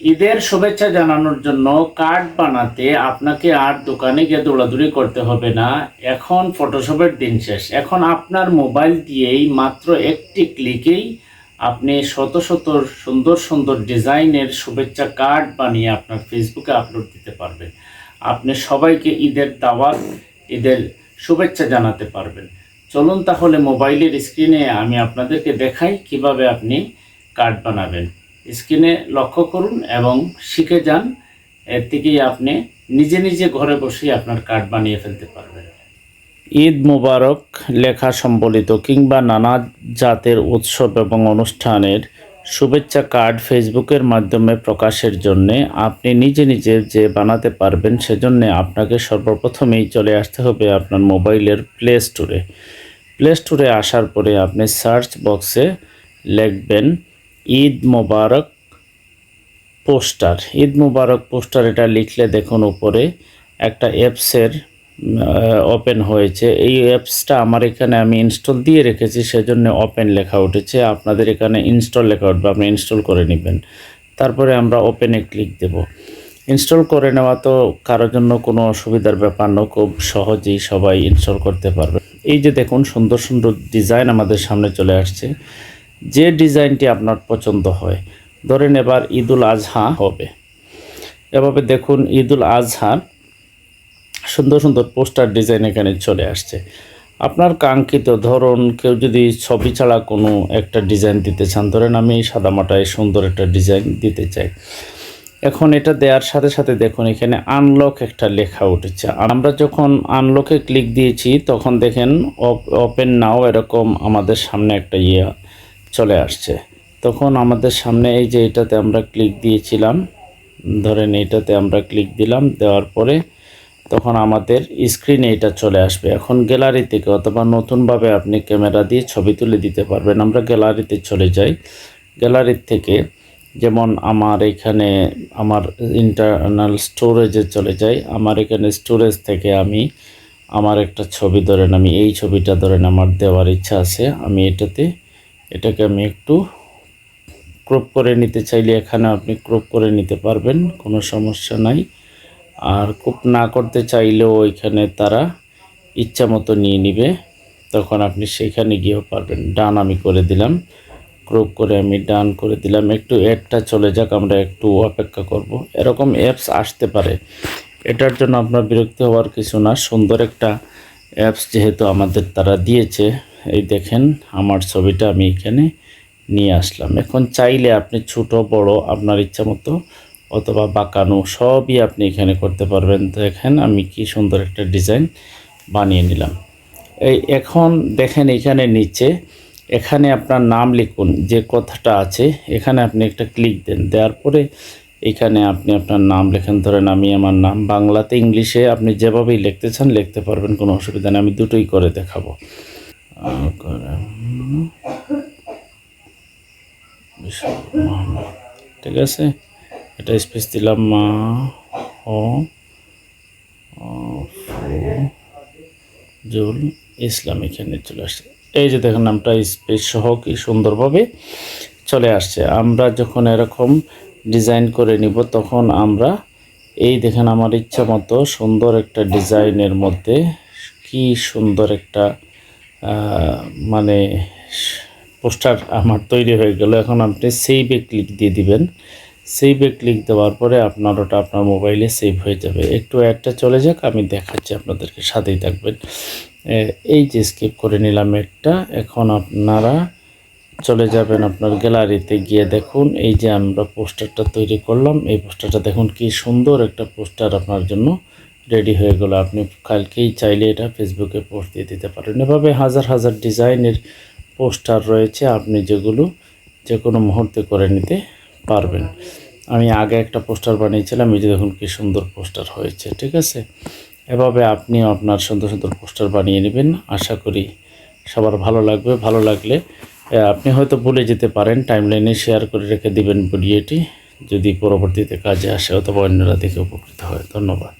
ঈদের শুভেচ্ছা জানানোর জন্য কার্ড বানাতে আপনাকে আর দোকানে গিয়ে দৌড়াদৌড়ি করতে হবে না। এখন ফটোশপের দিন শেষ। এখন আপনার মোবাইল দিয়েই মাত্র একটি ক্লিকেই আপনি শত শত সুন্দর সুন্দর ডিজাইনের শুভেচ্ছা কার্ড বানিয়ে আপনার ফেসবুকে আপলোড দিতে পারবেন। আপনি সবাইকে ঈদের দাওয়াত, ঈদের শুভেচ্ছা জানাতে পারবেন। চলুন তাহলে মোবাইলের স্ক্রিনে আমি আপনাদেরকে দেখাই কীভাবে আপনি কার্ড বানাবেন। স্ক্রিনে লক্ষ্য করুন এবং শিখে যান। এর থেকেই আপনি নিজে নিজে ঘরে বসেই আপনার কার্ড বানিয়ে ফেলতে পারবেন। ঈদ মুবারক, লেখা সম্বলিত কিংবা নানা জাতের উৎসব এবং অনুষ্ঠানের শুভেচ্ছা কার্ড ফেসবুকের মাধ্যমে প্রকাশের জন্যে আপনি নিজে নিজে যে বানাতে পারবেন সেজন্য আপনাকে সর্বপ্রথমেই চলে আসতে হবে আপনার মোবাইলের প্লে স্টোরে। প্লে স্টোরে আসার পরে আপনি সার্চ বক্সে লিখবেন ঈদ মোবারক পোস্টার। ঈদ মুবারক পোস্টার এটা লিখলে দেখুন উপরে একটা অ্যাপসের ওপেন হয়েছে। এই অ্যাপসটা আমার এখানে আমি ইনস্টল দিয়ে রেখেছি, সেজন্য ওপেন লেখা উঠেছে। আপনাদের এখানে ইনস্টল লেখা উঠবে, আপনি ইনস্টল করে নেবেন। তারপরে আমরা ওপেনে ক্লিক দেব। ইনস্টল করে নেওয়া তো কারোর জন্য কোনো অসুবিধার ব্যাপার না, খুব সহজেই সবাই ইনস্টল করতে পারবে। এই যে দেখুন, সুন্দর সুন্দর ডিজাইন আমাদের সামনে চলে আসছে। যে ডিজাইনটি আপনার পছন্দ হয়। ধরেন এবার ঈদুল আজহা হবে। এভাবে দেখুন, ঈদুল আজহার সুন্দর সুন্দর পোস্টার ডিজাইন এখানে চলে আসছে। আপনার কাঙ্ক্ষিত ধরুন, কেউ যদি ছবি ছাড়া কোনো একটা ডিজাইন দিতে চান, ধরেন আমি সাদামাটায় সুন্দর একটা ডিজাইন দিতে চাই। এখন এটা দেওয়ার সাথে সাথে দেখুন, এখানে আনলক একটা লেখা উঠেছে। আমরা যখন আনলকে ক্লিক দিয়েছি, তখন দেখেন ওপেন নাও এরকম আমাদের সামনে একটা ইয়ে চলে আসছে। তখন আমাদের সামনে এই যে এটাতে আমরা ক্লিক দিয়েছিলাম, ধরেন এটাতে আমরা ক্লিক দিলাম, দেওয়ার পরে তখন আমাদের স্ক্রিনে এটা চলে আসবে। এখন গ্যালারি থেকে অথবা নতুনভাবে আপনি ক্যামেরা দিয়ে ছবি তুলে দিতে পারবেন। আমরা গ্যালারিতে চলে যাই। গ্যালারির থেকে যেমন আমার এখানে আমার ইন্টারনাল স্টোরেজে চলে যাই। আমার এখানে স্টোরেজ থেকে আমি আমার একটা ছবি ধরেন, আমি এই ছবিটা ধরেন আমার দেওয়ার ইচ্ছা আছে। আমি এটাতে এটাকে আমি একটু ক্রপ করে নিতে চাইলে এখানে আপনি ক্রপ করে নিতে পারবেন, কোনো সমস্যা নাই। আর ক্রপ না করতে চাইলেও ওইখানে তারা ইচ্ছা মতো নিয়ে নিবে। তখন আপনি সেখানে গিয়েও পারবেন। ডান আমি করে দিলাম। ক্রপ করে আমি ডান করে দিলাম। একটু অ্যাডটা চলে যাক, আমরা একটু অপেক্ষা করব। এরকম অ্যাপস আসতে পারে। এটার জন্য আপনার বিরক্ত হওয়ার কিছু না। সুন্দর একটা অ্যাপস যেহেতু আমাদের তারা দিয়েছে। এই দেখেন, আমার ছবিটা আমি এখানে নিয়ে আসলাম। এখন চাইলে আপনি ছোট, বড় আপনার ইচ্ছা মতো অথবা বাঁকানো সবই আপনি এখানে করতে পারবেন। দেখেন আমি কি সুন্দর একটা ডিজাইন বানিয়ে নিলাম। এই এখন দেখেন এখানে নিচে, এখানে আপনার নাম লিখুন, যে কথাটা আছে, এখানে আপনি একটা ক্লিক দেন। দেওয়ার পরে এখানে আপনি আপনার নাম লেখেন। ধরেন আমি আমার নাম বাংলাতে ইংলিশে আপনি যেভাবেই লিখতে চান, লিখতে পারবেন, কোনো অসুবিধা নেই। আমি দুটোই করে দেখাবো। ঠিক আছে? এটা স্পেস দিলাম, মা ও জুল, ইসলাম এখানে চলে আসছে। এই যে দেখেন, নামটা স্পেস সহ কি সুন্দরভাবে চলে আসছে। আমরা যখন এরকম ডিজাইন করে নিব, তখন আমরা এই দেখেন, আমার ইচ্ছা মতো সুন্দর একটা ডিজাইনের মধ্যে কি সুন্দর একটা মানে পোস্টার আমার তৈরি হয়ে গেল। এখন আপনি সেভে ক্লিক দিয়ে দিবেন। সেভে ক্লিক দেওয়ার পরে আপনার ওটা আপনার মোবাইলে সেভ হয়ে যাবে। একটু অ্যাডটা চলে যাক, আমি দেখাচ্ছি আপনাদেরকে, সাথেই থাকবেন। এই যে স্কিপ করে নিলাম একটা। এখন আপনারা চলে যাবেন আপনার গ্যালারিতে গিয়ে দেখুন, এই যে আমরা পোস্টারটা তৈরি করলাম। এই পোস্টারটা দেখুন কি সুন্দর একটা পোস্টার আপনার জন্য। রেডি হয়ে গেল। আপনি কালকেই চাইলে এটা ফেসবুকে পোস্ট দিয়ে দিতে পারেন। এভাবে হাজার হাজার ডিজাইনের পোস্টার রয়েছে। আপনি যেগুলো যে কোনো মুহূর্তে করে নিতে পারবেন। আমি আগে একটা পোস্টার বানিয়েছিলাম। এই যে দেখুন কী সুন্দর পোস্টার হয়েছে, ঠিক আছে? এভাবে আপনিও আপনার সুন্দর সুন্দর পোস্টার বানিয়ে নেবেন। আশা করি সবার ভালো লাগবে। ভালো লাগলে আপনি হয়তো ভুলে যেতে পারেন। টাইমলাইনে শেয়ার করে রেখে দিবেন ভিডিওটি। যদি পরবর্তীতে কাজে আসে অথবা অন্যরা দেখে উপকৃত হয়। ধন্যবাদ।